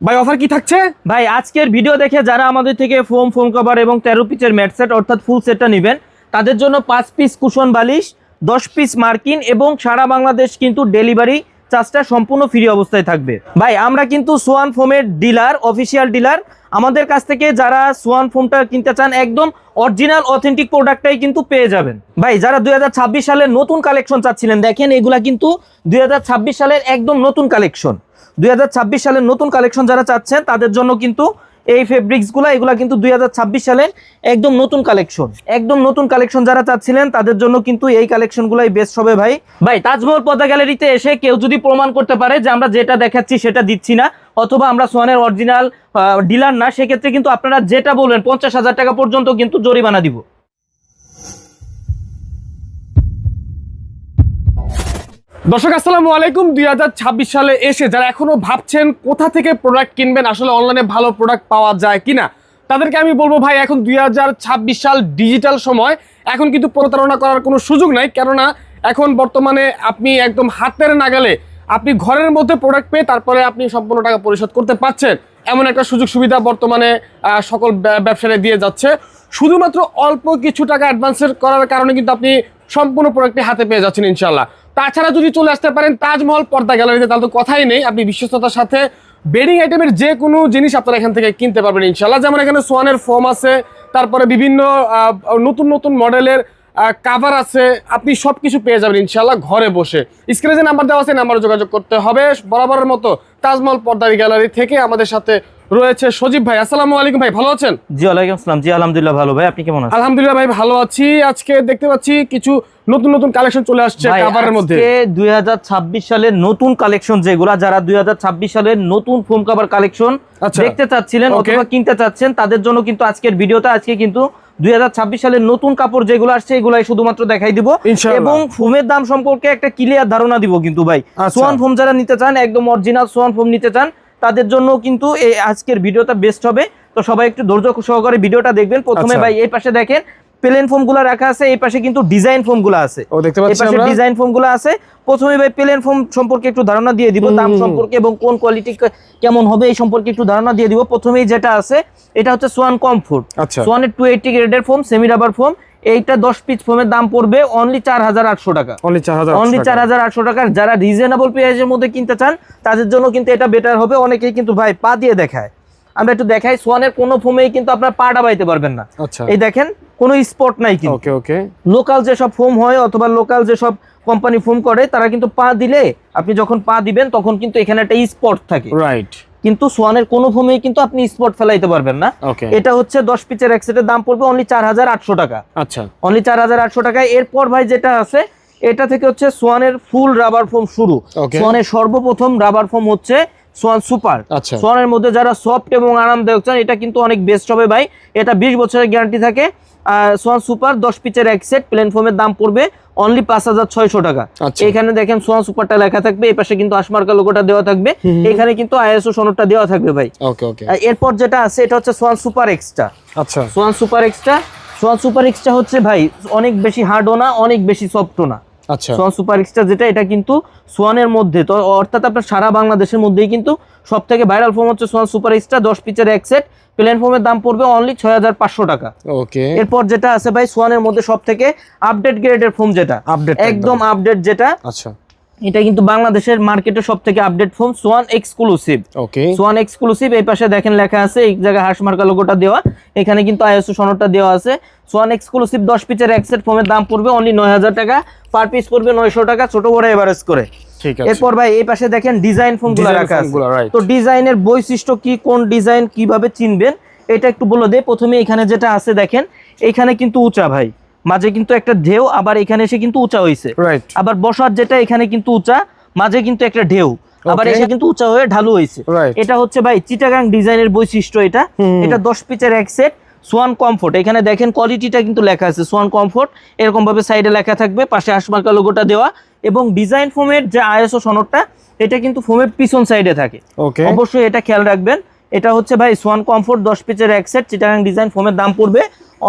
ভাই অফার কি থাকছে? ভাই, আজকের ভিডিও দেখে যারা আমাদের থেকে ফোম ফোম কভার এবং তেরো পিসের ম্যাট সেট অর্থাৎ ফুল সেটটা নেবেন, তাদের জন্য পাঁচ পিস কুশন বালিশ, দশ পিস মার্কিন এবং সারা বাংলাদেশ কিন্তু ডেলিভারি চার্জটা সম্পূর্ণ ফ্রি অবস্থায় থাকবে। ভাই, আমরা কিন্তু সোয়ান ফোমের ডিলার অফিসিয়াল ডিলার আমাদের কাছ থেকে যারা সোয়ান ফোমটা কিনতে চান, একদম অরিজিনাল অথেন্টিক প্রোডাক্টটাই কিন্তু পেয়ে যাবেন। ভাই, যারা দুই হাজার ছাব্বিশ সালের নতুন কালেকশন চাচ্ছিলেন, দেখেন এগুলা কিন্তু দুই হাজার ছাব্বিশ সালের একদম নতুন কালেকশন দুই সালের নতুন কালেকশন যারা চাচ্ছেন, তাদের জন্য কিন্তু এই ফেব্রিক্সগুলো এগুলা কিন্তু দুই সালের একদম নতুন কালেকশন একদম নতুন কালেকশন যারা চাচ্ছিলেন, তাদের জন্য কিন্তু এই কালেকশনগুলাই বেস্ট হবে ভাই। ভাই, তাজমহল পদ্মা গ্যালারিতে এসে কেউ যদি প্রমাণ করতে পারে যে আমরা যেটা দেখাচ্ছি সেটা দিচ্ছি না, অথবা আমরা সোয়ানের অরিজিনাল ডিলার না, সেক্ষেত্রে কিন্তু আপনারা যেটা বলবেন, পঞ্চাশ হাজার টাকা পর্যন্ত কিন্তু জরিমানা দিব। দর্শক, আসসালামু আলাইকুম। দুই হাজার ছাব্বিশ সালে এসে যারা এখনও ভাবছেন কোথা থেকে প্রোডাক্ট কিনবেন, আসলে অনলাইনে ভালো প্রোডাক্ট পাওয়া যায় কিনা, তাদেরকে আমি বলব ভাই, এখন দুই হাজার ছাব্বিশ সাল ডিজিটাল সময়। এখন কিন্তু প্রতারণা করার কোনো সুযোগ নাই, কেননা এখন বর্তমানে আপনি একদম হাতের নাগালে আপনি ঘরের মধ্যে প্রোডাক্ট পেয়ে তারপরে আপনি সম্পূর্ণ টাকা পরিশোধ করতে পারছেন। এমন একটা সুযোগ সুবিধা বর্তমানে সকল ব্যা- ব্যবসায়ী দিয়ে যাচ্ছে। শুধুমাত্র অল্প কিছু টাকা অ্যাডভান্সের করার কারণে কিন্তু আপনি সম্পূর্ণ প্রোডাক্টটি হাতে পেয়ে যাচ্ছেন ইনশাল্লাহ তাছাড়া যদি চলে আসতে পারেন তাজমহল পর্দা গ্যালারিতে তাহলে তো কথাই নেই। আপনি বিশ্বস্ততার সাথে বেডিং আইটেমের যে কোনো জিনিস আপনারা এখান থেকে কিনতে পারবেন ইনশাল্লাহ যেমন এখানে সোয়ানের ফোম আছে তারপরে বিভিন্ন নতুন নতুন মডেলের কাভার আছে আপনি সব কিছু পেয়ে যাবেন ইনশাল্লাহ ঘরে বসে। স্ক্রিনে যে নাম্বার দেওয়া আছে নাম্বারে যোগাযোগ করতে হবে। বরাবরের মতো তাজমহল পর্দার গ্যালারি থেকে আমাদের সাথে রয়েছে সজীব ভাই। আসসালামু আলাইকুম ভাই ভালো আছেন? জি ওয়ালাইকুম আসসালাম। জি আলহামদুলিল্লাহ ভালো। ভাই আপনি কেমন আছেন? আলহামদুলিল্লাহ ভাই ভালো আছি। আজকে দেখতে পাচ্ছি কিছু নতুন নতুন কালেকশন চলে আসছে কাভারের মধ্যে। আজকে 2026 সালের নতুন কালেকশন যেগুলা যারা 2026 সালের নতুন ফোম কভার কালেকশন আচ্ছা। দেখতে চাচ্ছিলেন অথবা কিনতে চাচ্ছেন তাদের জন্য কিন্তু আজকের ভিডিওটা আজকে কিন্তু 2026 সালের নতুন কাপড় যেগুলো আসছে এগুলাই শুধুমাত্র দেখাই দিব। এবং ফোমের দাম সম্পর্কে একটা ক্লিয়ার ধারণা দিব কিন্তু ভাই। আচ্ছা। সোয়ান ফোম যারা নিতে চান একদম অরিজিনাল সোয়ান ফোম নিতে চান তাদের জন্য কিন্তু এই আজকের ভিডিওটা বেস্ট হবে। তো সবাই একটু ধৈর্য সহকারে ভিডিওটা দেখবেন। প্রথমে আচ্ছা। ভাই এই পাশে দেখেন প্লেন ফোমগুলা রাখা আছে এই পাশে কিন্তু ডিজাইন ফোমগুলা আছে। ও দেখতে এই পাচ্ছি পাশে আমরা। ডিজাইন ফোমগুলো আছে। প্রথমে ভাই প্লেন ফোম সম্পর্কে একটু ধারণা দিয়ে দিব দাম সম্পর্কে এবং কোন কোয়ালিটি কেমন হবে এই সম্পর্কে একটু ধারণা দিয়ে দিব। প্রথমেই যেটা আছে এটা হচ্ছে সোয়ান কমফোর্ট আচ্ছা। সোয়ানের টু এইটটি গ্রেডের ফোম সেমি রাবার ফোম এইটা দশ পিস ফোমের দাম পড়বে অনলি চার হাজার আটশো টাকা। অনলি চার হাজার অনলি চার হাজার আটশো টাকার। যারা রিজনেবল প্রাইসের মধ্যে কিনতে চান তাদের জন্য কিন্তু এটা বেটার হবে। অনেকেই কিন্তু ভাই পা দিয়ে দেখায়। আমরা একটু দেখাই সোয়ানের কোনো ফোমেই কিন্তু আপনার পা ডাবাইতে পারবেন না। আচ্ছা। এই দেখেন কোনো স্পট নাই কিন্তু। ওকে ওকে লোকাল যেসব ফোম হয় অথবা লোকাল যেসব কোম্পানি ফোম করে তারা কিন্তু পা দিলে আপনি যখন পা দিবেন তখন কিন্তু এখানে একটা স্পট থাকে। রাইট কিন্তু সোয়ানের কোনো ফোমেই কিন্তু আপনি স্পট ফেলাইতে পারবেন না। এটা হচ্ছে দশ পিচের এক সেটের দাম পড়বে অনলি চার হাজার আটশো টাকা। আচ্ছা। অনলি চার হাজার আটশো টাকায়। এরপর ভাই যেটা আছে এটা থেকে হচ্ছে সোয়ানের ফুল রাবার ফোম শুরু। সোয়ানের সর্বপ্রথম রাবার ফোম হচ্ছে সোয়ান সুপার। আচ্ছা। সোয়ানের মধ্যে যারা সফট এবং আরামদায়ক চান এটা কিন্তু অনেক বেস্ট হবে ভাই। এটা বিশ বছরের গ্যারান্টি থাকে। আর সোয়ান সুপার দশ পিচের এক সেট প্লেন ফোমের দাম পড়বে অনলি পাঁচ হাজার ছয়শো টাকা। আচ্ছা। এখানে দেখেন সোয়ান সুপারটা লেখা থাকবে এই পাশে কিন্তু আসমার্কা লোগোটা দেওয়া থাকবে। এখানে কিন্তু আইএসও সনদটা দেওয়া থাকবে ভাই। এরপর যেটা আছে এটা হচ্ছে সোয়ান সুপার এক্সট্রা আচ্ছা। Swan super extra Swan super extra হচ্ছে ভাই অনেক বেশি হার্ডও না অনেক বেশি সফটও না। আচ্ছা। সোয়ান সুপার এক্সট্রা যেটা এটা কিন্তু সোয়ানের মধ্যে। তো অর্থাৎ আপনার সারা বাংলাদেশের মধ্যেই কিন্তু সব থেকে ভাইরাল ফোন হচ্ছে সোয়ান সুপার এক্সট্রা দশ পিচের এক সেট। প্লেন ফোমের দাম পড়বে অনলি ছয় হাজার পাঁচশো টাকা। ওকে। এরপর যেটা আছে ভাই সোয়ানের মধ্যে সব থেকে আপডেট গ্রেডের ফোন যেটা। আপডেট একদম। আপডেট যেটা। আচ্ছা। এটা কিন্তু বাংলাদেশের মার্কেটে সব থেকে update foam Swan exclusive okay Swan exclusive এই পাশে দেখেন লেখা আছে এই জায়গায় হাঁস মার্কা লোগোটা দেওয়া। এখানে কিন্তু আইএসও সনদটা দেওয়া আছে। সোয়ান এক্সক্লুসিভ দশ পিচের এক সেট ফোমের দাম পড়বে অনলি নয় হাজার টাকা পার পিস পড়বে নয়শো টাকা ছোট বড় এভারেজ করে। এরপর ভাই এই পাশে দেখেন ডিজাইন ফোনগুলো রাখা. আছে। তো ডিজাইনের বৈশিষ্ট্য কি কোন ডিজাইন কীভাবে চিনবেন এটা একটু বলে দে প্রথমে এখানে যেটা আছে দেখেন এখানে কিন্তু উঁচা ভাই। মাঝে কিন্তু একটা ঢেউ আবার এখানে এসে কিন্তু উঁচা হয়েছে আবার বসার যেটা এখানে কিন্তু উঁচা মাঝে কিন্তু একটা ঢেউ আবার এসে কিন্তু উঁচা হয়ে ঢালু হয়েছে এটা হচ্ছে ভাই চিটাগাং ডিজাইনের বৈশিষ্ট্য এটা। এটা দশ পিচের এক সেট সোয়ান কমফোর্ট এখানে দেখেন কোয়ালিটিটা কিন্তু লেখা আছে সোয়ান কমফোর্ট এরকম ভাবে সাইডে লেখা থাকবে পাশে হাসমার্কা লোগোটা দেওয়া। এবং ডিজাইন ফোমের যে আইএসও সনদটা এটা কিন্তু ফোমের পিছন সাইডে থাকে। অবশ্যই এটা খেয়াল রাখবেন। এটা হচ্ছে ভাই সোয়ান কমফোর্ট দশ পিচের এক সেট চিটাগাং ডিজাইন ফোমের দাম পড়বে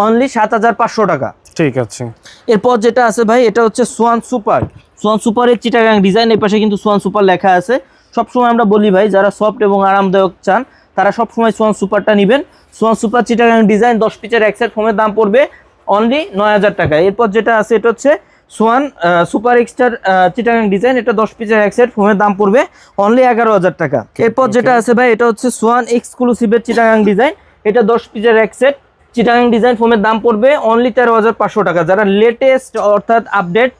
অনলি সাত হাজার পাঁচশো টাকা। ঠিক আছে। এরপর যেটা আছে ভাই এটা হচ্ছে সোয়ান সুপার সোয়ান সুপারের চিটাগাং ডিজাইন এই পাশে কিন্তু সোয়ান সুপার লেখা আছে। সবসময় আমরা বলি ভাই যারা সফট এবং আরামদায়ক চান তারা সবসময় সোয়ান সুপারটা নেবেন। সোয়ান সুপার চিটাগাং ডিজাইন দশ পিচের এক সেট ফোমের দাম পড়বে অনলি নয় হাজার টাকা। এরপর যেটা আছে এটা হচ্ছে Swan super extra Chittagong design এটা দশ পিচের এক সেট ফোমের দাম পড়বে অনলি এগারো হাজার টাকা। এরপর যেটা আছে ভাই এটা হচ্ছে সোয়ান এক্সক্লুসিভের চিটাগাং ডিজাইন এটা দশ পিচের এক সেট চিটাগাং ডিজাইন ফোমের দাম পড়বে অনলি তেরো হাজার পাঁচশো টাকা। যারা লেটেস্ট অর্থাৎ আপডেট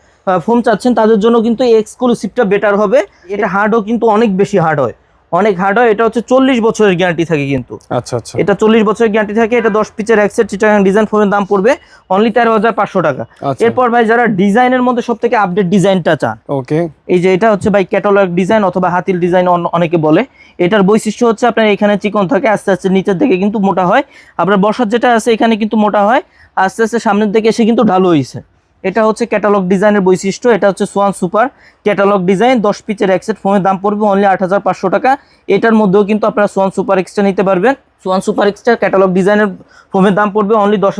ফোম চাচ্ছেন, তাদের জন্য কিন্তু এক্সক্লুসিভটা বেটার হবে। এটা হার্ডও কিন্তু অনেক বেশি হার্ড হয়। অনেক হার্ড হয় এটা হচ্ছে চল্লিশ বছরের গ্যারান্টি থাকে কিন্তু। আচ্ছা আচ্ছা। এটা চল্লিশ বছরের গ্যারান্টি থাকে এটা দশ পিচের এক সেট চিটাগাং ডিজাইন ফোনের দাম পড়বে অনলি তেরো হাজার পাঁচশো টাকা। আচ্ছা। এরপর ভাই যারা ডিজাইনের মধ্যে সব থেকে আপডেট ডিজাইনটা চান ওকে এই যে এটা হচ্ছে ভাই ক্যাটালগ ডিজাইন অথবা হাতিল ডিজাইন অনেকে বলে। এটার বৈশিষ্ট্য হচ্ছে আপনার এখানে চিকন থাকে আস্তে আস্তে নিচের দিকে কিন্তু মোটা হয়। আপনার বসার যেটা আছে এখানে কিন্তু মোটা হয় আস্তে আস্তে সামনের দিকে এসে কিন্তু ঢালু হয়েছে এটা হচ্ছে ক্যাটালগ ডিজাইনের বৈশিষ্ট্য এটা হচ্ছে সোয়ান সুপার ক্যাটালগ ডিজাইন দশ পিচের একসেট ফোনের দাম পড়বে অনলি আট হাজার পাঁচশো টাকা। এটার মধ্যেও কিন্তু আপনারা সোয়ান সুপার এক্সট্রা নিতে পারবেন। সোয়ান সুপার এক্সট্রা ক্যাটালগ ডিজাইনের ফোনের দাম পড়বে অনলি দশ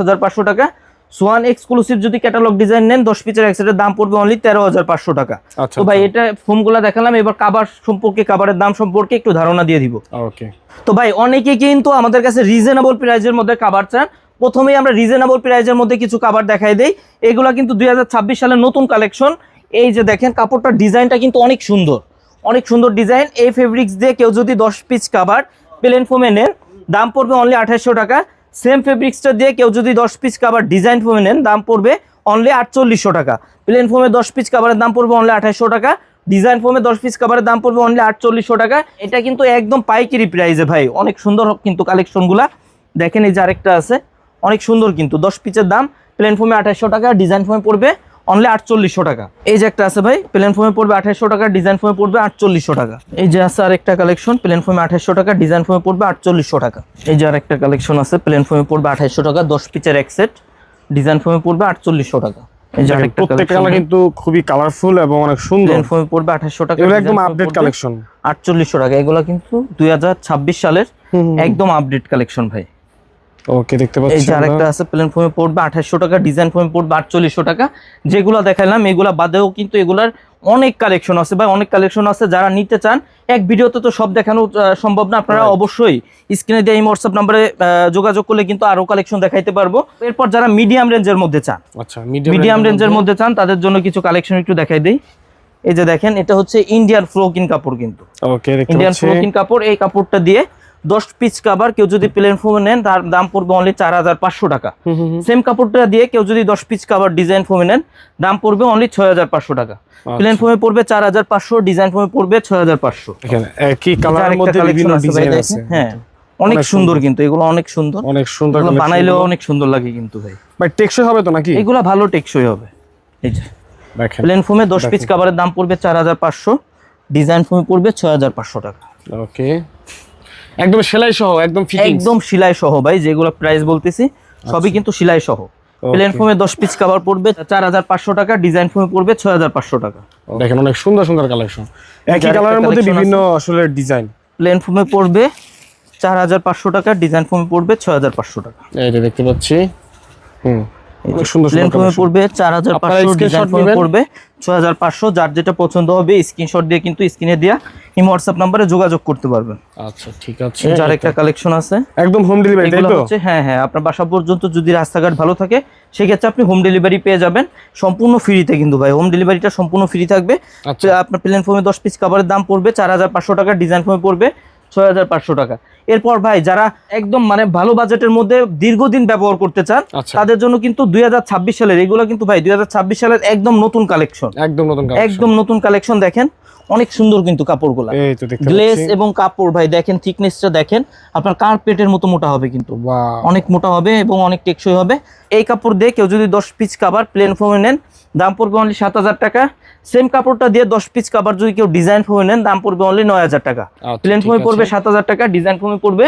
টাকা। সোয়ান এক্সক্লুসিভ যদি ক্যাটালগ ডিজাইন নেন দশ পিচের একসেটের দাম পড়বে অনলি তেরো হাজার পাঁচশো টাকা। আচ্ছা তো ভাই এটা ফোনগুলো দেখালাম এবার কাবার সম্পর্কে কাবারের দাম সম্পর্কে একটু ধারণা দিয়ে দিব। ওকে তো ভাই অনেকে কিন্তু আমাদের কাছে রিজনেবল প্রাইজের মধ্যে কাবার চান। প্রথমেই আমরা রিজনেবল প্রাইজের মধ্যে কিছু কাবার দেখাই দেই। এগুলো কিন্তু দুই সালের নতুন কালেকশন এই যে দেখেন, কাপড়টার ডিজাইনটা কিন্তু অনেক সুন্দর। অনেক সুন্দর ডিজাইন। এই ফেব্রিক্স দিয়ে কেউ যদি দশ পিস কাবার প্লেন ফোমে নেন, দাম পড়বে অনলি আঠাশশো টাকা। সেম ফেব্রিক্সটা দিয়ে কেউ যদি দশ পিস কাবার ডিজাইন ফোমে নেন, দাম পড়বে অনলি আটচল্লিশশো টাকা। প্লেন ফোমে দশ পিস কাবারের দাম পড়বে অনলি আঠাশশো টাকা। ডিজাইন ফোমে দশ পিস কাবারের দাম পড়বে অনলি আটচল্লিশশো টাকা। এটা কিন্তু একদম পাইকারি প্রাইসে ভাই। অনেক সুন্দর কিন্তু কালেকশনগুলা দেখেন এই যে আরেকটা আছে। অনেক সুন্দর কিন্তু দশ পিসের দাম প্লেন ফোমে আঠাশশো টাকা ডিজাইন ফোমে পড়বে অনলি আটচল্লিশশো টাকা এই যে একটা আছে ভাই প্লেন ফোমে পড়বে আঠাশশো টাকা ডিজাইন ফোমে পড়বে আটচল্লিশশো টাকা এই যে আছে আরেকটা কালেকশন প্লেন ফোমে আঠাশশো টাকা ডিজাইন ফোমে পড়বে আটচল্লিশশো টাকা এই যে আরেকটা কালেকশন আছে প্লেন ফোমে পড়বে আঠাশশো টাকা দশ পিচের এক সেট ডিজাইন ফোমে পড়বে আটচল্লিশশো টাকা কিন্তু খুবই কালারফুল এবং অনেক সুন্দর ফোমে পড়বে আঠাশশো টাকা একদম আপডেট কালেকশন আটচল্লিশশো টাকা এগুলো কিন্তু দুই হাজার ছাব্বিশ সালের একদম আপডেট কালেকশন ভাই ওকে দেখতে এই যে আরেকটা আছে প্লেন ফোমে পড়বে আঠাশশো টাকা ডিজাইন ফোমে পড়বে আটচল্লিশশো টাকা। যেগুলো দেখালাম এগুলা বাদেও কিন্তু এগুলার অনেক কালেকশন আছে। বা অনেক কালেকশন আছে যারা নিতে চান এক ভিডিওতে তো সব দেখানো সম্ভব না। আপনারা অবশ্যই স্ক্রিনে দিয়ে এই হোয়াটসঅ্যাপ নাম্বারে যোগাযোগ করলে কিন্তু আরও কালেকশন দেখাইতে পারব। এরপর যারা মিডিয়াম রেঞ্জের মধ্যে চান আচ্ছা মিডিয়াম মিডিয়াম রেঞ্জের মধ্যে? চান তাদের জন্য কিছু কালেকশন একটু দেখাই দেই। এই যে দেখেন এটা হচ্ছে ইন্ডিয়ান ফ্লোকিন কাপড় কিন্তু। ওকে ইন্ডিয়ান ফ্লোকিন কাপড় এই কাপড়টা দিয়ে দশ পিস কাবার কেউ যদি প্লেন ফোমে নেন তার দাম পড়বে অনলি চার হাজার পাঁচশো টাকা। সেম কাপড়টা দিয়ে কেউ যদি দশ পিস কাভার ডিজাইন ফোমে নেন দাম পড়বে অনলি ছয় হাজার পাঁচশো টাকা। প্লেন ফোমে পড়বে চার হাজার পাঁচশো ডিজাইন ফোমে পড়বে ছয় হাজার পাঁচশো। হ্যাঁ অনেক অনেক সুন্দর কিন্তু এগুলো অনেক সুন্দর। অনেক সুন্দর বানাইলেও অনেক সুন্দর লাগে কিন্তু ভাই। ভাই টেকসই হবে তো নাকি? এগুলো ভালো টেকসই হবে। এই যে প্লেন ফোমে দশ পিস কাভারের দাম পড়বে চার হাজার পাঁচশো ডিজাইন ফোমে পড়বে ছয় হাজার পাঁচশো টাকা। ওকে একদম সেলাই সহ একদম ফিটিং একদম সেলাই সহ ভাই যেগুলো প্রাইস বলতেছি সবই কিন্তু সেলাই সহ। প্লেন ফোমে দশ পিস কাভার পড়বে চার হাজার পাঁচশো টাকা ডিজাইন ফোমে পড়বে ছয় হাজার পাঁচশো টাকা। দেখেন অনেক সুন্দর সুন্দর কালেকশন একই কালারের মধ্যে বিভিন্ন আসলে ডিজাইন প্লেন ফোমে পড়বে চার হাজার পাঁচশো টাকা ডিজাইন ফোমে পড়বে ছয় হাজার পাঁচশো টাকা। এই যে দেখতে পাচ্ছি। হুম। সুন্দর সুন্দর পড়বে ডিজাইন পড়বে যার যেটা পছন্দ হবে স্ক্রিনশট দিয়ে কিন্তু স্ক্রিনে দেওয়া এই হোয়াটসঅ্যাপ নাম্বারে যোগাযোগ করতে পারবেন। আচ্ছা ঠিক আছে। যার একটা কালেকশন আছে। একদম হোম ডেলিভারি তাই তো? হচ্ছে হ্যাঁ হ্যাঁ আপনার বাসা পর্যন্ত যদি রাস্তাঘাট ভালো থাকে সেক্ষেত্রে আপনি হোম ডেলিভারি পেয়ে যাবেন। সম্পূর্ণ ফ্রিতে কিন্তু ভাই হোম ডেলিভারিটা সম্পূর্ণ ফ্রি থাকবে। আচ্ছা। আপনার প্লেন ফোমে দশ পিস কাভারের দাম পড়বে চার হাজার পাঁচশো টাকা ডিজাইন ফোমে পড়বে। ছয় হাজার পাঁচশো টাকা। এরপর ভাই যারা একদম মানে ভালো বাজেটের মধ্যে দীর্ঘদিন ব্যবহার করতে চান আচ্ছা। তাদের জন্য কিন্তু দুই হাজার ছাব্বিশ সালের এগুলো কিন্তু ভাই দুই হাজার ছাব্বিশ সালের একদম নতুন কালেকশন একদম নতুন একদম নতুন কালেকশন দেখেন অনেক সুন্দর কিন্তু কাপড়গুলো। গ্লেস এবং কাপড় ভাই দেখেন থিকনেসটা দেখেন আপনার কার্পেটের মতো মোটা হবে কিন্তু। অনেক মোটা হবে এবং অনেক টেকসই হবে। এই কাপড় দিয়ে কেউ যদি দশ পিস কাবার প্লেন ফোমে নেন দাম পড়বে অনলি সাত হাজার টাকা। সেম কাপড়টা দিয়ে দশ পিস কাভার যদি কেউ ডিজাইন ফোমে নেন দাম পড়বে অনলি নয় হাজার টাকা। আচ্ছা, প্লেন ফোমে পড়বে সাত হাজার টাকা ডিজাইন ফোমে পড়বে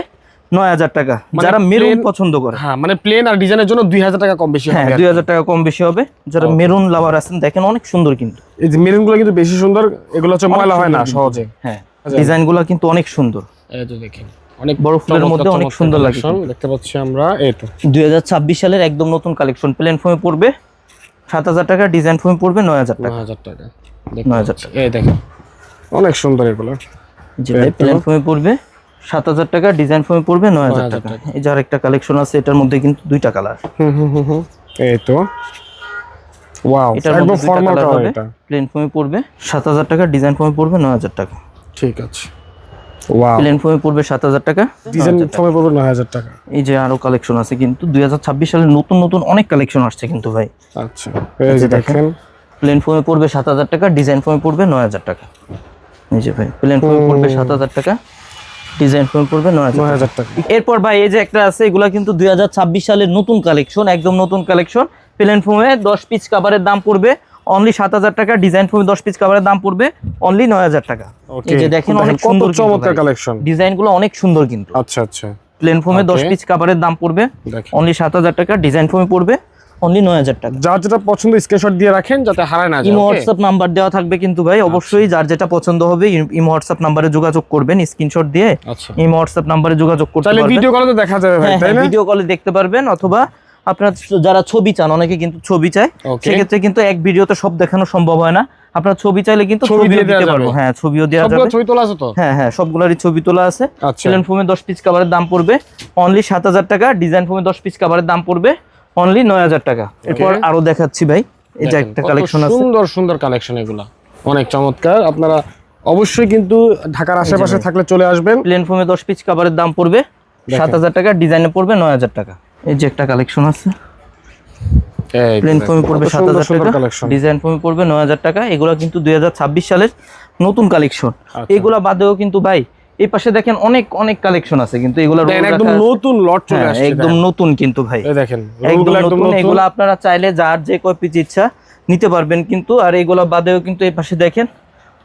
নয় হাজার টাকা। মানে যারা মেরুন পছন্দ করে। হ্যাঁ মানে প্লেন আর ডিজাইনের জন্য দুই হাজার টাকা কম বেশি হ্যাঁ দুই হাজার টাকা কম বেশি হবে। যারা মেরুন লাভার আছেন দেখেন অনেক সুন্দর কিন্তু। এই যে মেরুনগুলো কিন্তু বেশি সুন্দর এগুলো হচ্ছে ময়লা হয় না সহজে। হ্যাঁ আচ্ছা। ডিজাইনগুলা কিন্তু অনেক সুন্দর। এই তো দেখেন অনেক বড় ফুলের মধ্যে অনেক সুন্দর লাগে collection দেখতে পাচ্ছি আমরা এই তো। দুই সালের একদম নতুন কালেকশন প্লেন ফোমে পড়বে। সাত হাজার টাকা ডিজাইন ফোমে পড়বে নয় হাজার টাকা। নয় হাজার টাকা। দেখতে নয় হাজার পাচ্ছি। এই দেখেন অনেক সুন্দর এগুলো। যে। প্লেন ফোমে পড়বে সাত হাজার টাকা ডিজাইন ফোমে পড়বে নয় হাজার 9,000 টাকা। টাকা। এই যে আরেকটা কালেকশন আছে এটার মধ্যে কিন্তু দুইটা কালার হুম হুম হুম এই তো। ওয়াও এটার একদম মধ্যে ফর্মাল কালার হবে এটা। প্লেন ফোমে পড়বে সাত হাজার টাকা ডিজাইন ফোমে পড়বে নয় হাজার টাকা। ঠিক আছে। প্লেন ফোমে পড়বে সাত হাজার টাকা। ডিজাইন 9,000 টাকা। ফর্মে পড়বে নয় হাজার টাকা। এই যে আরও কালেকশন আছে কিন্তু দুই হাজার ছাব্বিশ সালে নতুন নতুন অনেক কালেকশন আসছে কিন্তু ভাই। আচ্ছা এই যে যে দেখেন। প্লেন পড়বে সাত হাজার টাকা ডিজাইন পড়বে নয় হাজার টাকা। এই যে ভাই প্লেন পড়বে সাত হাজার টাকা ডিজাইন পড়বে নয় হাজার টাকা। এরপর ভাই এই যে একটা আছে এগুলা কিন্তু দুই সালের নতুন কালেকশন একদম নতুন কালেকশন প্লেন ফোমে দশ পিস কাভারের দাম পড়বে অনলি সাত হাজার টাকা ডিজাইন ফোমে দশ পিস কাভারের দাম পড়বে অনলি নয় হাজার টাকা। এই যে দেখেন অনেক সুন্দর চমৎকার কালেকশন ডিজাইনগুলো অনেক সুন্দর কিন্তু। আচ্ছা আচ্ছা। প্লেন ফোমে দশ পিস কাভারের দাম পড়বে অনলি সাত হাজার টাকা ডিজাইন ফোমে পড়বে অনলি নয় হাজার টাকা। যার যেটা পছন্দ স্ক্রিনশট দিয়ে রাখেন যাতে হারায় না ইমো হোয়াটসঅ্যাপ নাম্বার দেওয়া থাকবে কিন্তু ভাই অবশ্যই যার যেটা পছন্দ হবে ইম- হোয়াটসঅ্যাপ নাম্বারে যোগাযোগ করবেন স্ক্রিনশট দিয়ে আচ্ছা। ইমো হোয়াটসঅ্যাপ নাম্বারে যোগাযোগ করতে পারবেন। ভিডিও কলে দেখা যাবে ভাই হ্যাঁ তাই হ্যাঁ না? ভিডিও কলে দেখতে পারবেন অথবা আপনারা যারা ছবি চান অনেকে কিন্তু ছবি চায়। সেক্ষেত্রে কিন্তু এক ভিডিওতে সব দেখানো সম্ভব হয় না। আপনার ছবি চাইলে কিন্তু ছবিও দিতে পারব। হ্যাঁ ছবিও দেওয়া যাবে। ছবি তোলা আছে তো? হ্যাঁ হ্যাঁ সবগুলোরই ছবি তোলা আছে। প্লেন ফোমে দশ পিস কাভারের দাম পড়বে অনলি সাত হাজার টাকা। ডিজাইন ফোমে দশ পিস কাভারের দাম পড়বে অনলি নয় হাজার টাকা। এরপর আরও দেখাচ্ছি ভাই। যে একটা কালেকশন আছে। সুন্দর সুন্দর কালেকশন এগুলা। অনেক চমৎকার। আপনারা অবশ্যই কিন্তু ঢাকার আশেপাশে থাকলে চলে আসবেন। প্লেন ফোমে দশ পিস কাভারের দাম পড়বে সাত হাজার টাকা ডিজাইনে পড়বে নয় হাজার টাকা। এই যে একটা কালেকশন আছে। এই প্লেন ফোমে পড়বে সাত হাজার টাকা ডিজাইন ফোমে পড়বে নয় হাজার টাকা এগুলো কিন্তু দুই সালের নতুন কালেকশন আচ্ছা। এগুলা বাদেও কিন্তু ভাই এই পাশে দেখেন অনেক অনেক কালেকশন আছে কিন্তু এগুলো একদম নতুন লট চলে আসছে একদম নতুন কিন্তু ভাই। এই দেখেন একদম নতুন এগুলো আপনারা চাইলে যার যে কয় পিস ইচ্ছা নিতে পারবেন কিন্তু আর এগুলো বাদেও কিন্তু এই পাশে দেখেন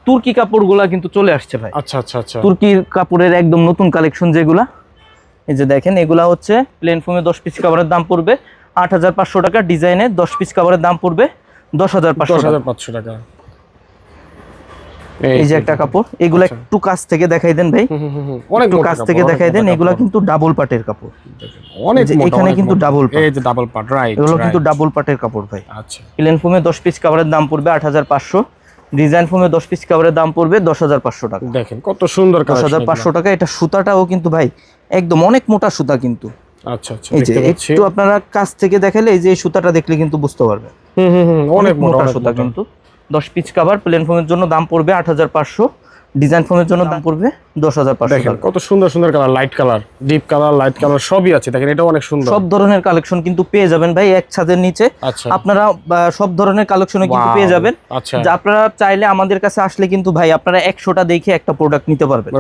তুর্কি কাপড়গুলা কিন্তু চলে আসছে ভাই। আচ্ছা আচ্ছা আচ্ছা। তুর্কির কাপড়ের একদম নতুন কালেকশন যেগুলা। এই যে দেখেন এগুলা হচ্ছে প্লেন ফোমে দশ পিস কাভারের দাম পড়বে। আট হাজার পাঁচশো টাকা ডিজাইনে দশ পিস কাভারের দাম পড়বে দশ হাজার পাঁচশো টাকা। এই যে একটা কাপড় এগুলা আচ্ছা। একটু কাছ থেকে দেখাই দেন ভাই। অনেক একটু কাছ থেকে দেখাই দেন এগুলা কিন্তু ডাবল পাটের কাপড়। অনেক এখানে কিন্তু ডাবল। এই যে ডাবল পাট রাইট এগুলো কিন্তু ডাবল পাটের কাপড় ভাই। আচ্ছা। প্লেন ফোমে দশ পিস কাভারের দাম পড়বে আট হাজার পাঁচশো। ডিজাইন ফোমে দশ পিস কাভারের দাম পড়বে দশ হাজার পাঁচশো টাকা। দেখেন কত সুন্দর দশ collection হাজার এগুলো। পাঁচশো টাকা এটা সুতাটাও কিন্তু ভাই একদম অনেক মোটা সুতা কিন্তু। আচ্ছা আচ্ছা এই যে একটু আপনারা কাছ থেকে দেখালে এই যে সুতাটা দেখলে কিন্তু বুঝতে পারবেন। হুম হুম হুম অনেক মোটা সুতা কিন্তু। দশ পিস কাভার প্লেন ফোমের জন্য দাম পড়বে আট হাজার পাঁচশো। ডিজাইন ফোমের জন্য দাম পড়বে দশ হাজার পাঁচশো দেখেন কত সুন্দর সুন্দর colour light colour deep colour light colour সবই আছে। দেখেন এটা অনেক সুন্দর। সব ধরনের কালেকশন কিন্তু পেয়ে যাবেন ভাই এক ছাদের নিচে। আচ্ছা। আপনারা সব ধরনের কালেকশনে কিন্তু পেয়ে যাবেন। যা আপনারা চাইলে আমাদের কাছে আসলে কিন্তু ভাই আপনারা একশোটা দেখে একটা প্রোডাক্ট নিতে পারবেন।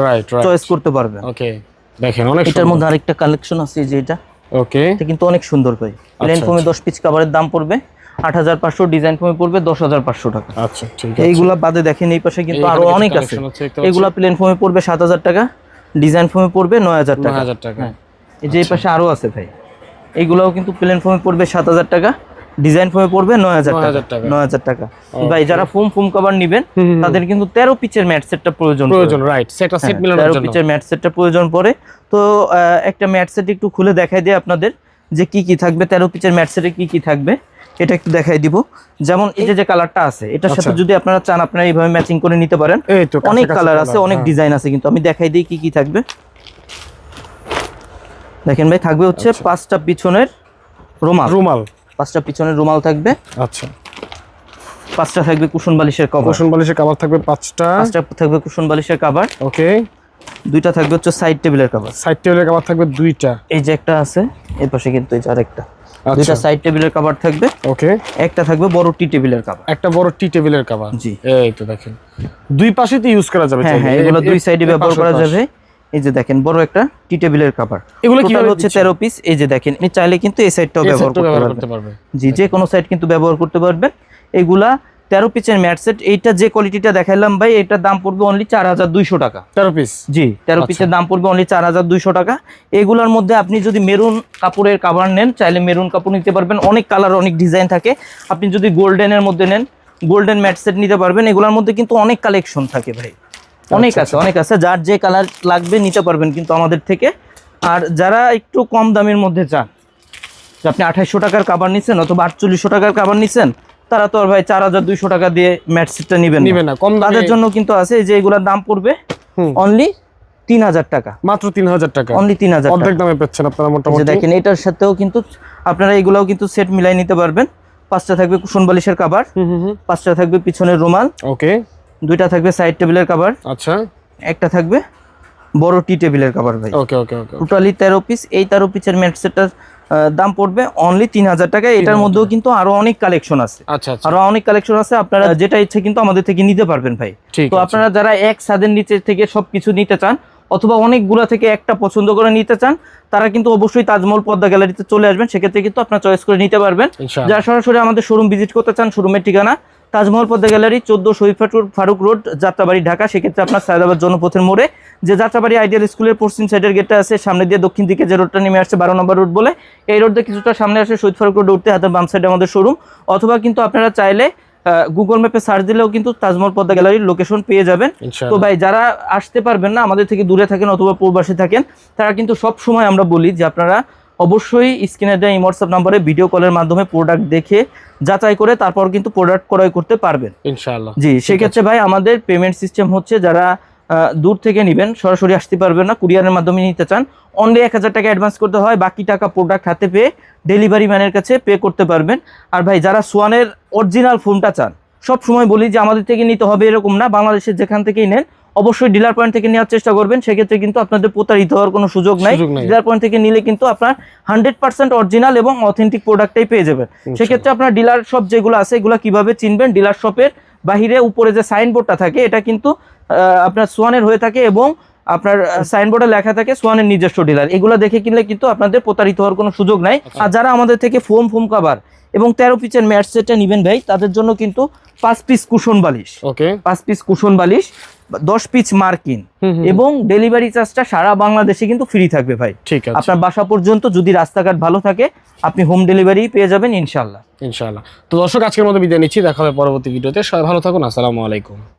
চয়েস করতে পারবেন। ওকে দেখেন অনেক এটার মধ্যে আরেকটা কালেকশন আছে যে এটা। ওকে এটা কিন্তু অনেক সুন্দর ভাই। প্লেন আচ্ছা, ফোমে দশ পিস কাভারের দাম পড়বে। আট হাজার পাঁচশো ডিজাইন ফোমে পড়বে দশ হাজার পাঁচশো টাকা। আচ্ছা ঠিক আছে। এইগুলা বাদে দেখেন এই পাশে কিন্তু আরও অনেক আছে। এগুলা প্লেন ফোমে পড়বে সাত হাজার টাকা ডিজাইন ফোমে পড়বে নয় হাজার টাকা। হাজার টাকা। হ্যাঁ। এই যে এই পাশে আরও আছে ভাই। এইগুলাও কিন্তু প্লেন ফোমে পড়বে সাত হাজার টাকা। ডিজাইন ফোমে পড়বে নয় হাজার টাকা। নয় হাজার টাকা। ভাই যারা ফোম ফোম কভার নিবেন তাদের কিন্তু তেরো পিচের ম্যাট সেটটা প্রয়োজন প্রয়োজন রাইট সেটা সেট হ্যাঁ, মিলানোর তেরো জন্য। পিচের ম্যাট সেটটা প্রয়োজন পড়ে। তো একটা ম্যাট সেট একটু খুলে দেখাই দিই আপনাদের যে কি কি থাকবে তেরো পিচের ম্যাট সেটে কি কি থাকবে এটা একটু দেখাই দিব। যেমন এই যে কালারটা আছে এটার সাথে আচ্ছা। যদি আপনারা চান আপনারা এইভাবে ম্যাচিং করে নিতে পারেন। অনেক কালার আছে অনেক হ্যাঁ। ডিজাইন আছে কিন্তু আমি দেখাই দিই কি কি থাকবে। দেখেন ভাই থাকবে হচ্ছে পাঁচটা পিছনের রুমাল। রুমাল। পাঁচটা পিছনের রুমাল থাকবে। আচ্ছা। পাঁচটা থাকবে কুশন বালিশের কভার কুশন বালিশের কাভার থাকবে পাঁচটা। পাঁচটা থাকবে কুশন বালিশের কভার ওকে। দুইটা থাকবে হচ্ছে সাইড টেবিলের কভার সাইড টেবিলের কাভার থাকবে দুইটা। এই যে একটা আছে এর পাশে কিন্তু এই যে আরেকটা। আচ্ছা। দুইটা সাইড টেবিলের কভার থাকবে। ওকে। একটা থাকবে বড় টি টেবিলের কভার একটা বড় টি টেবিলের কাভার জি। এই তো দেখেন। দুই পাশেই তো ইউজ করা যাবে হ্যাঁ হ্যাঁ এগুলো দুই সাইডে ব্যবহার করা যাবে। এই যে দেখেন বড় একটা টি টেবিলের কভার এগুলো কীভাবে হচ্ছে দিচ্ছে? তেরো পিস এই যে দেখেন আপনি চাইলে কিন্তু এই সাইডটাও ব্যবহার করতে পারবেন। জি যে কোনো সাইড কিন্তু ব্যবহার করতে পারবেন। এগুলা তেরো পিসের ম্যাট সেট এইটা যে কোয়ালিটিটা দেখাইলাম ভাই এটার দাম পড়বে অনলি চার হাজার দুইশো টাকা। তেরো পিস জি তেরো আচ্ছা। পিসের দাম পড়বে অনলি চার হাজার দুইশো টাকা। এগুলোর মধ্যে আপনি যদি মেরুন কাপড়ের কাভার নেন চাইলে মেরুন কাপড় নিতে পারবেন। অনেক কালার অনেক ডিজাইন থাকে। আপনি যদি গোল্ডেনের মধ্যে নেন গোল্ডেন ম্যাট সেট নিতে পারবেন। এগুলোর মধ্যে কিন্তু অনেক কালেকশন থাকে ভাই। অনেক আচ্ছা, আছে অনেক আছে। যার যে কালার লাগবে নিতে পারবেন কিন্তু আমাদের থেকে। আর যারা একটু কম দামের মধ্যে চান যে আপনি আঠাইশশো টাকার কাবার নিচ্ছেন অথবা আটচল্লিশশো টাকার কাবার নিচ্ছেন তারা তো আর ভাই চার হাজার দুইশো টাকা দিয়ে ম্যাট সেটটা নেবেন নিবে না কম তাদের জন্য কিন্তু আছে যে এগুলোর দাম পড়বে অনলি তিন হাজার টাকা। মাত্র তিন হাজার টাকা। অনলি তিন হাজার অর্ধেক দামে পাচ্ছেন আপনারা মোটামুটি। দেখেন এটার সাথেও কিন্তু আপনারা এগুলাও কিন্তু সেট মিলাই নিতে পারবেন। পাঁচটা থাকবে কুশন বালিশের কাবার পাঁচটা থাকবে পিছনের রুমাল। ওকে দুইটা থাকবে সাইড টেবিলের কাভার আচ্ছা। একটা থাকবে বড় টি টেবিলের কাভার ভাই ওকে ওকে ওকে টোটালি তেরো পিস এই তেরো পিসের ম্যাট সেটটার দাম পড়বে অনলি তিন হাজার টাকা। এটার মধ্যেও কিন্তু আরও অনেক কালেকশন আছে। আচ্ছা আচ্ছা। আরও অনেক কালেকশন আছে আপনারা যেটা ইচ্ছে কিন্তু আমাদের থেকে নিতে পারবেন ভাই। তো আপনারা যারা এক সাদের নিচে থেকে সবকিছু নিতে চান অথবা অনেকগুলা থেকে একটা পছন্দ করে নিতে চান তারা কিন্তু অবশ্যই তাজমহল পদ্মা গ্যালারিতে চলে আসবেন। সেক্ষেত্রে কিন্তু আপনার চয়েস করে নিতে পারবেন। যারা সরাসরি আমাদের শোরুম ভিজিট করতে চান শোরুমের ঠিকানা তাজমহল পদ্মা গ্যালারি চোদ্দ শহীদ ফারুক রোড যাত্রাবাড়ি ঢাকা। সেক্ষেত্রে আপনার সায়দাবাদ জনপথের মোড়ে যে যাত্রাবাড়ি আইডিয়াল স্কুলের পশ্চিম সাইডের গেটটা আছে সামনে দিয়ে দক্ষিণ দিকে যে রোডটা নেমে আসছে বারো নম্বর রোড বলে এই রোড কিছুটা সামনে আসে শহীদ ফারুক রোড উঠতে হাতের বাম সাইডে আমাদের শোরুম অথবা কিন্তু আপনারা চাইলে গুগল ম্যাপে সার্চ দিলেও কিন্তু তাজমহল পদ্মা গ্যালারির লোকেশন পেয়ে যাবেন। তো ভাই যারা আসতে পারবেন না আমাদের থেকে দূরে থাকেন অথবা প্রবাসে থাকেন তারা কিন্তু সব সময় আমরা বলি যে আপনারা অবশ্যই স্ক্রিনে দেওয়া এই হোয়াটসঅ্যাপ নাম্বারে ভিডিও কলের মাধ্যমে প্রোডাক্ট দেখে যাচাই করে তারপর কিন্তু প্রোডাক্ট ক্রয় করতে পারবেন। ইনশাআল্লাহ। জি সেক্ষেত্রে ভাই আমাদের পেমেন্ট সিস্টেম হচ্ছে যারা দূর থেকে নেবেন সরাসরি আসতে পারবেন না কুরিয়ারের মাধ্যমে নিতে চান অনলি এক হাজার টাকা অ্যাডভান্স করতে হয় বাকি টাকা প্রোডাক্ট হাতে পেয়ে ডেলিভারি ম্যানের কাছে পে করতে পারবেন। আর ভাই যারা সোয়ানের অরিজিনাল ফোনটা চান সব সময় বলি যে আমাদের থেকে নিতে হবে এরকম না বাংলাদেশের যেখান থেকেই নেন অবশ্যই ডিলার পয়েন্ট থেকে নেওয়ার চেষ্টা করবেন। সেক্ষেত্রে কিন্তু আপনাদের প্রতারিত হওয়ার কোনো সুযোগ নাই। ডিলার পয়েন্ট থেকে নিলে কিন্তু আপনার হান্ড্রেড পার্সেন্ট অরিজিনাল এবং অথেন্টিক প্রোডাক্টটাই পেয়ে যাবেন। সেক্ষেত্রে আপনার ডিলার শপ যেগুলো আছে এগুলো কীভাবে চিনবেন? ডিলার শপের বাহিরে উপরে যে সাইনবোর্ডটা থাকে এটা কিন্তু আপনার সোয়ানের হয়ে থাকে এবং আপনার সাইনবোর্ডে লেখা থাকে সোয়ানের নিজস্ব ডিলার এগুলো দেখে কিনলে কিন্তু আপনাদের প্রতারিত হওয়ার কোনো সুযোগ নাই। আর যারা আমাদের থেকে ফোম ফোম কাভার এবং তেরো পিচের ম্যাট সেটটা নেবেন ভাই তাদের জন্য কিন্তু পাঁচ পিস কুশন বালিশ। ওকে পাঁচ পিস কুশন বালিশ। দশ পিচ মার্কিন। এবং ডেলিভারি চার্জটা সারা বাংলাদেশে কিন্তু ফ্রি থাকবে ভাই। ঠিক আছে। আপনার বাসা পর্যন্ত যদি রাস্তাঘাট ভালো থাকে আপনি হোম ডেলিভারি পেয়ে যাবেন ইনশাল্লাহ ইনশাল্লাহ তো দর্শক আজকের মতো বিদায় নিচ্ছি। দেখা হবে পরবর্তী ভিডিওতে। সবাই ভালো থাকুন। আসসালামু আলাইকুম।